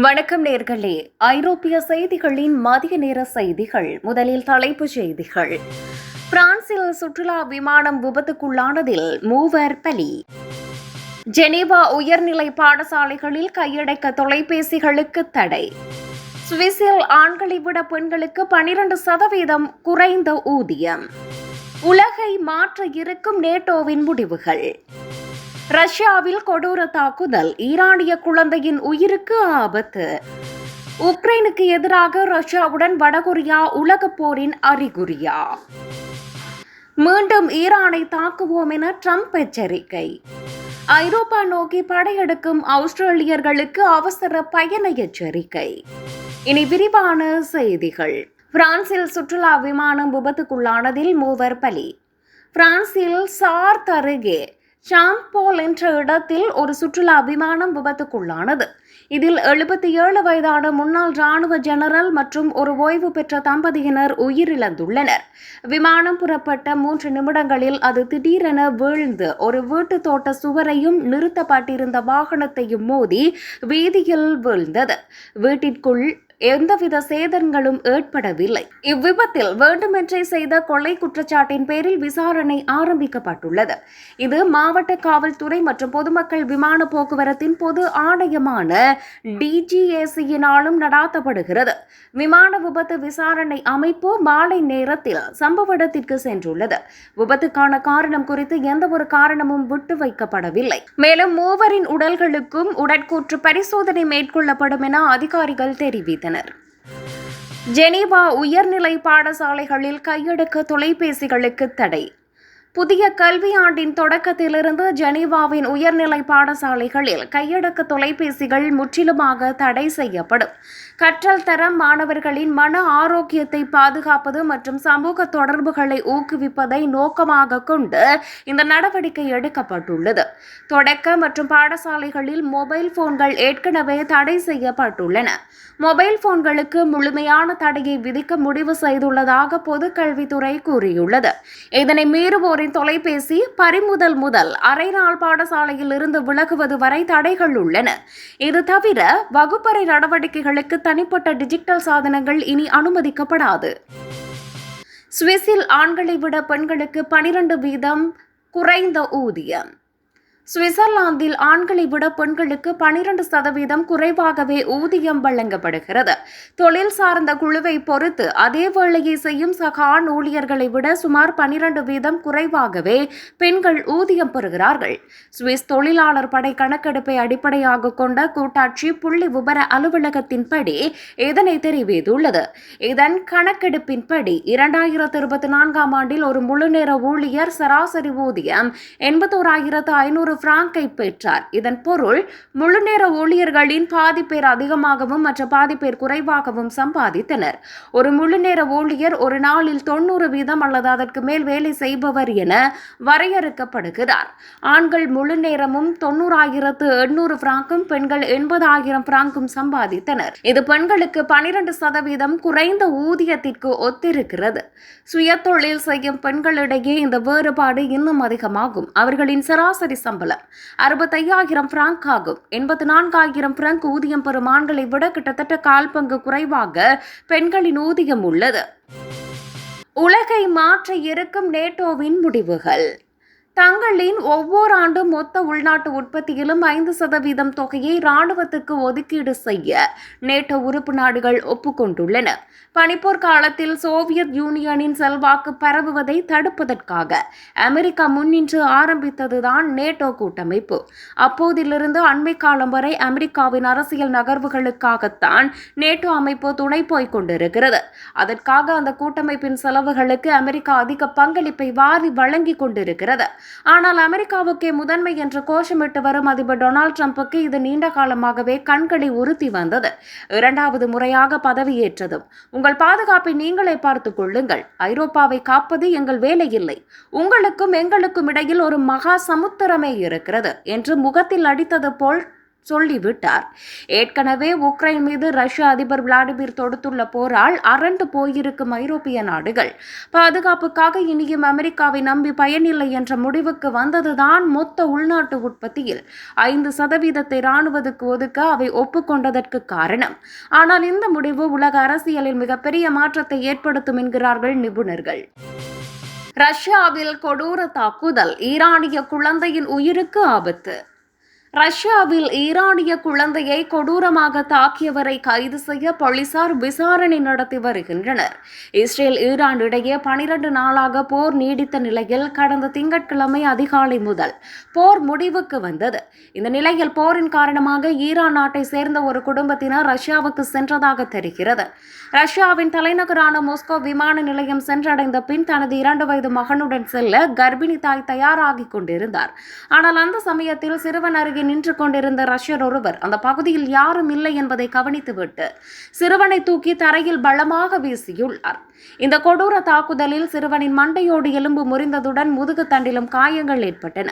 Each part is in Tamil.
வணக்கம் நேர்களே. ஐரோப்பிய செய்திகளின் மதிய நேர செய்திகள் முதலில் தலைப்புச் செய்திகள். பிரான்சில் சுற்றுலா விமானம் விபத்துக்குள்ளானதில் மூவர் பலி. ஜெனீவா உயர்நிலை பாடசாலைகளில் கையடைக்க தொலைபேசிகளுக்கு தடை. சுவிஸில் ஆண்களை விட பெண்களுக்கு பனிரெண்டு சதவீதம் குறைந்த ஊதியம். உலகை மாற்ற இருக்கும் நேட்டோவின் முடிவுகள். ரஷ்யாவில் கொடூர தாக்குதல் ஈரானிய குழந்தையின் உயிருக்கு ஆபத்து. உக்ரைனுக்கு எதிராக ரஷ்யாவுடன் வடகொரியா உலகப் போரின் அறிகுறியா? மீண்டும் ஈரானை தாக்குவோம் என ட்ரம்ப் எச்சரிக்கை. ஐரோப்பா நோக்கி படையெடுக்கும் ஆஸ்திரேலியர்களுக்கு அவசர பயண எச்சரிக்கை. இனி விரிவான செய்திகள். பிரான்சில் சுற்றுலா விமானம் விபத்துக்குள்ளானதில் மூவர் பலி. பிரான்சில் சார்த் அருகே சாம்போல் என்ற இடத்தில் ஒரு சுற்றுலா விமானம் விபத்துக்குள்ளானது. இதில் எழுபத்தி ஏழு வயதான முன்னாள் ராணுவ ஜெனரல் மற்றும் ஒரு ஓய்வு பெற்ற தம்பதியினர் உயிரிழந்துள்ளனர். விமானம் புறப்பட்ட மூன்று நிமிடங்களில் அது திடீரென வீழ்ந்து ஒரு வீட்டு தோட்ட சுவரையும் நிறுத்தப்பட்டிருந்த வாகனத்தையும் மோதி வீதியில் வீழ்ந்தது. வீட்டிற்குள் எந்தவித சேதங்களும் ஏற்படவில்லை. இவ்விபத்தில் வேண்டுமென்றே செய்த கொலை குற்றச்சாட்டின் பேரில் விசாரணை ஆரம்பிக்கப்பட்டுள்ளது. இது மாவட்ட காவல்துறை மற்றும் பொதுமக்கள் விமான போக்குவரத்தின் பொது ஆணையமான டிஜிஏசியினாலும் நடாத்தப்படுகிறது. விமான விபத்து விசாரணை அமைப்பு மாலை நேரத்தில் சம்பவ இடத்திற்கு சென்றுள்ளது. விபத்துக்கான காரணம் குறித்து எந்த ஒரு காரணமும் விட்டு வைக்கப்படவில்லை. மேலும் மூவரின் உடல்களுக்கும் உடற்கூற்று பரிசோதனை மேற்கொள்ளப்படும் என அதிகாரிகள் தெரிவித்தனர். ஜெனீவா உயர்நிலை பாடசாலைகளில் கையடக்க தொலைபேசிகளுக்கு தடை. புதிய கல்வியாண்டின் தொடக்கத்திலிருந்து ஜெனீவாவின் உயர்நிலை பாடசாலைகளில் கையடக்க தொலைபேசிகள் முற்றிலுமாக தடை செய்யப்படும். கற்றல் தரம் மாணவர்களின் மன ஆரோக்கியத்தை பாதுகாப்பது மற்றும் சமூக தொடர்புகளை ஊக்குவிப்பதை நோக்கமாக கொண்டு இந்த நடவடிக்கை எடுக்கப்பட்டுள்ளது. தொடக்க மற்றும் பாடசாலைகளில் மொபைல் போன்கள் ஏற்கனவே தடை செய்யப்பட்டுள்ளன. மொபைல் போன்களுக்கு முழுமையான தடையை விதிக்க முடிவு செய்துள்ளதாக பொதுக்கல்வித்துறை கூறியுள்ளது. இதனை மாணவர்களின் தொலைபேசி பறிமுதல் முதல் அரை நாள் பாடசாலையில் இருந்து விலகுவது வரை தடைகள் உள்ளன. இது தவிர வகுப்பறை நடவடிக்கைகளுக்கு தனிப்பட்ட டிஜிட்டல் சாதனங்கள் இனி அனுமதிக்கப்படாது. சுவிஸில் ஆண்களை விட பெண்களுக்கு பனிரெண்டு வீதம் குறைந்த ஊதியம். சுவிட்சர்லாந்தில் ஆண்களை விட பெண்களுக்கு பனிரெண்டு சதவீதம் குறைவாகவே ஊதியம் வழங்கப்படுகிறது. தொழில் சார்ந்த குழுவை பொறுத்து அதே வேளையை செய்யும் சக ஆண் ஊழியர்களை விட சுமார் பனிரெண்டு வீதம் குறைவாகவே பெண்கள் ஊதியம் பெறுகிறார்கள். சுவிஸ் தொழிலாளர் படை கணக்கெடுப்பை அடிப்படையாக கொண்ட கூட்டாட்சி புள்ளி விபர அலுவலகத்தின்படி இதனை தெரிவித்துள்ளது. இதன் கணக்கெடுப்பின்படி இரண்டாயிரத்து இருபத்தி நான்காம் ஆண்டில் ஒரு முழுநேர ஊழியர் சராசரி ஊதியம் எண்பத்தோராயிரத்து ஐநூறு பிராங்கை பெற்றார். இதன் பொருள் முழுநேர ஊழியர்களின் பாதி பேர் அதிகமாகவும் மற்ற பாதி பேர் குறைவாகவும் சம்பாதித்தனர். ஒரு முழுநேர ஊழியர் ஒரு நாளில் தொண்ணூறு வீதம் அல்லது அதற்கு மேல் வேலை செய்பவர் என வரையறுக்கப்படுகிறார். ஆண்கள் முழு நேரமும் தொண்ணூறாயிரத்து எண்ணூறு பிராங்கும் பெண்கள் எண்பதாயிரம் பிராங்கும் சம்பாதித்தனர். இது பெண்களுக்கு பனிரெண்டு சதவீதம் குறைந்த ஊதியத்திற்கு ஒத்திருக்கிறது. சுய தொழில் செய்யும் பெண்களிடையே இந்த வேறுபாடு இன்னும் அதிகமாகும். அவர்களின் சராசரி சம்பளம் அறுபத்தையாயிரம் பிராங்க் ஆகும். எண்பத்தி நான்காயிரம் பிராங்க் ஊதியம் பெறும் ஆண்களை விட கிட்டத்தட்ட கால் பங்கு குறைவாக பெண்களின் ஊதியம் உள்ளது. உலகை மாற்ற இருக்கும் நேட்டோவின் முடிவுகள். தங்களின் ஒவ்வொரு ஆண்டும் மொத்த உள்நாட்டு உற்பத்தியிலும் ஐந்து சதவீதம் தொகையை ராணுவத்துக்கு ஒதுக்கீடு செய்ய நேட்டோ உறுப்பு நாடுகள் ஒப்புக்கொண்டுள்ளன. பனிப்போர் காலத்தில் சோவியத் யூனியனின் செல்வாக்கு பரவுவதை தடுப்பதற்காக அமெரிக்கா முன்னின்று ஆரம்பித்ததுதான் நேட்டோ கூட்டமைப்பு. அப்போதிலிருந்து அண்மை காலம் வரை அமெரிக்காவின் அரசியல் நகர்வுகளுக்காகத்தான் நேட்டோ அமைப்பு துணை போய்க் கொண்டிருக்கிறது. அதற்காக அந்த கூட்டமைப்பின் செலவுகளுக்கு அமெரிக்கா அதிக பங்களிப்பை வாரி வழங்கி கொண்டிருக்கிறது. ஆனால் அமெரிக்காவுக்கே முதன்மை என்று கோஷமிட்டு வரும் அதிபர் டொனால்ட் ட்ரம்புக்கு இது நீண்ட காலமாகவே கண்களை உறுத்தி வந்தது. இரண்டாவது முறையாக பதவியேற்றதும். உங்கள் பாதுகாப்பை நீங்களே பார்த்துக் கொள்ளுங்கள். ஐரோப்பாவை காப்பது எங்கள் வேலை இல்லை உங்களுக்கும் எங்களுக்கும் இடையில் ஒரு மகா சமுத்திரமே இருக்கிறது என்று முகத்தில் அடித்தது போல் சொல்லிவிட்டார். ஏற்கனவே உக்ரைன் மீது ரஷ்ய அதிபர் விளாடிமிர் தொடுத்துள்ள போரால் அரண்டு போயிருக்கும் ஐரோப்பிய நாடுகள். பாதுகாப்புக்காக இனியும் அமெரிக்காவை நம்பி பயனில்லை என்ற முடிவுக்கு வந்ததுதான் மொத்த உள்நாட்டு உற்பத்தியில். ஐந்து சதவீதத்தை ராணுவத்துக்கு ஒதுக்க அவை ஒப்புக்கொண்டதற்கு காரணம். ஆனால் இந்த முடிவு உலக அரசியலில் மிகப்பெரிய மாற்றத்தை ஏற்படுத்தும் என்கிறார்கள் நிபுணர்கள். ரஷ்யாவில் கொடூர தாக்குதல் ஈரானிய குழந்தையின் உயிருக்கு ஆபத்து. ரஷ்யாவில் ஈரானிய குழந்தையை கொடூரமாக தாக்கியவரை கைது செய்ய போலீசார் விசாரணை நடத்தி வருகின்றனர். இஸ்ரேல் ஈரான் இடையே பனிரண்டு நாளாக போர் நீடித்த நிலையில் கடந்த திங்கட்கிழமை அதிகாலை முதல் போர் முடிவுக்கு வந்தது. இந்த நிலையில் போரின் காரணமாக ஈரான் நாட்டை சேர்ந்த ஒரு குடும்பத்தினர் ரஷ்யாவுக்கு சென்றதாக தெரிகிறது. ரஷ்யாவின் தலைநகரான மோஸ்கோ விமான நிலையம் சென்றடைந்த பின் தனது இரண்டு வயது மகனுடன் செல்ல கர்ப்பிணி தாய் தயாராகி கொண்டிருந்தார். ஆனால் அந்த சமயத்தில் சிறுவன் அருகே அருகே நின்று கொண்டிருந்த ரஷ்யர் ஒருவர் அந்த பகுதியில் யாரும் இல்லை என்பதை கவனித்துவிட்டு சிறுவனை தூக்கி தரையில் பலமாக வீசியுள்ளார். இந்த கொடூர தாக்குதலில் சிறுவனின் மண்டையோடு எலும்பு முறிந்ததுடன் முதுகு தண்டிலும் காயங்கள் ஏற்பட்டன.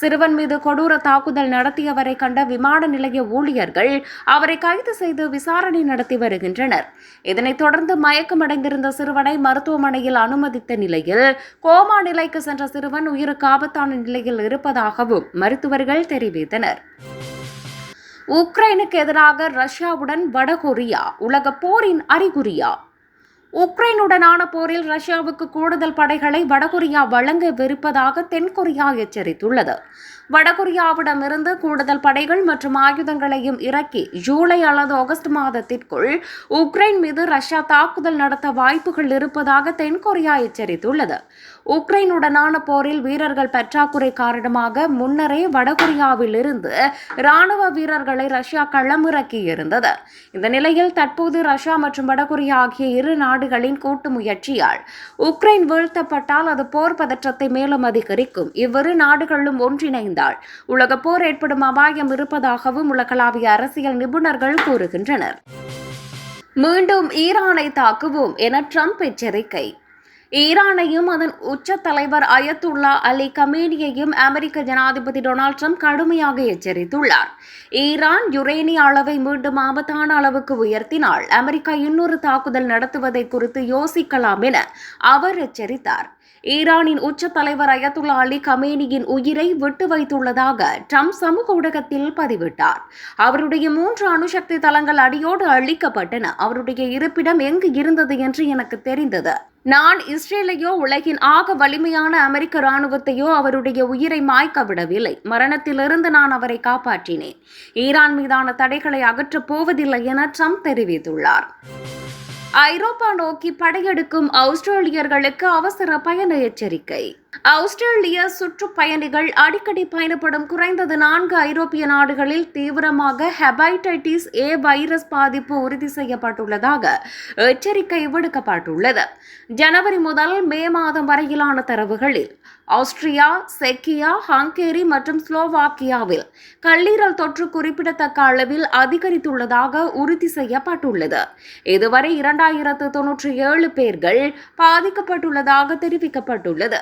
சிறுவன் மீது கொடூர தாக்குதல் நடத்தியவரை கண்ட விமான நிலைய ஊழியர்கள் அவரை கைது செய்து விசாரணை நடத்தி வருகின்றனர். இதனைத் தொடர்ந்து மயக்கமடைந்திருந்த சிறுவனை மருத்துவமனையில் அனுமதித்த நிலையில் கோமா நிலைக்கு சென்ற சிறுவன் உயிருக்கு ஆபத்தான நிலையில் இருப்பதாகவும் மருத்துவர்கள் தெரிவித்தனர். உக்ரைனுக்கு எதிராக ரஷ்யாவுடன் வடகொரியா உலக போரின் அறிகுறியா? உக்ரைனுடனான போரில் ரஷ்யாவுக்கு கூடுதல் படைகளை வடகொரியா வழங்கவிருப்பதாக தென்கொரியா எச்சரித்துள்ளது. வடகொரியாவிடமிருந்து கூடுதல் படைகள் மற்றும் ஆயுதங்களையும் இறக்கி ஜூலை அல்லது ஆகஸ்ட் மாதத்திற்குள் உக்ரைன் மீது ரஷ்யா தாக்குதல் நடத்த வாய்ப்புகள் இருப்பதாக தென்கொரியா எச்சரித்துள்ளது. உக்ரைனுடனான போரில் வீரர்கள் பற்றாக்குறை காரணமாக முன்னரே வடகொரியாவிலிருந்து ராணுவ வீரர்களை ரஷ்யா களமிறக்கி இருந்தது இந்த நிலையில் தற்போது ரஷ்யா மற்றும் வடகொரியா ஆகிய இரு நாடுகளின் கூட்டு முயற்சியால் உக்ரைன் வீழ்த்தப்பட்டால் அது போர் பதற்றத்தை மேலும் அதிகரிக்கும். இவ்விரு நாடுகளும் ஒன்றிணைந்தால் உலக போர் ஏற்படும் அபாயம் இருப்பதாகவும் உலகளாவிய அரசியல் நிபுணர்கள் கூறுகின்றனர். மீண்டும் ஈரானை தாக்குவோம் என ட்ரம்ப் எச்சரிக்கை. ஈரானையும் அதன் உச்ச தலைவர் அயத்துல்லா அலி கமேனியையும் அமெரிக்க ஜனாதிபதி டொனால்ட் ட்ரம்ப் கடுமையாக எச்சரித்துள்ளார். ஈரான் யுரேனிய அளவை மீண்டும் ஆபத்தான அளவுக்கு உயர்த்தினால் அமெரிக்கா இன்னொரு தாக்குதல் நடத்துவதை குறித்து யோசிக்கலாம் என அவர் எச்சரித்தார். ஈரானின் உச்ச தலைவர் அயத்துல்லா அலி கமேனியின் உயிரை விட்டு வைத்துள்ளதாக ட்ரம்ப் சமூக ஊடகத்தில் பதிவிட்டார். அவருடைய மூன்று அணுசக்தி தளங்கள் அடியோடு அழிக்கப்பட்டன. அவருடைய இருப்பிடம் எங்கு இருந்தது என்று எனக்கு தெரிந்தது. நான் இஸ்ரேலையோ உலகின் ஆக வலிமையான அமெரிக்க இராணுவத்தையோ அவருடைய உயிரை மாய்க்க விடவில்லை. மரணத்திலிருந்து நான் அவரை காப்பாற்றினேன். ஈரான் மீதான தடைகளை அகற்றப் போவதில்லை என ட்ரம்ப் தெரிவித்துள்ளார். ஐரோப்பா நோக்கி படையெடுக்கும் ஆஸ்திரேலியர்களுக்கு அவசர பயண எச்சரிக்கை. ஆஸ்திரேலிய சுற்றுப்பயணிகள் அடிக்கடி பயணப்படும் குறைந்தது நான்கு ஐரோப்பிய நாடுகளில் தீவிரமாக ஹெபைடைட்டிஸ் ஏ வைரஸ் பாதிப்பு உறுதி செய்யப்பட்டுள்ளதாக எச்சரிக்கை விடுக்கப்பட்டுள்ளது. ஜனவரி முதல் மே மாதம் வரையிலான தரவுகளில் ஆஸ்திரியா செக்கியா ஹங்கேரி மற்றும் ஸ்லோவாக்கியாவில் கல்லீரல் தொற்று குறிப்பிடத்தக்க அளவில் அதிகரித்துள்ளதாக உறுதி செய்யப்பட்டுள்ளது. இதுவரை இரண்டாயிரத்து தொன்னூற்றி ஏழு பேர்கள் பாதிக்கப்பட்டுள்ளதாக தெரிவிக்கப்பட்டுள்ளது.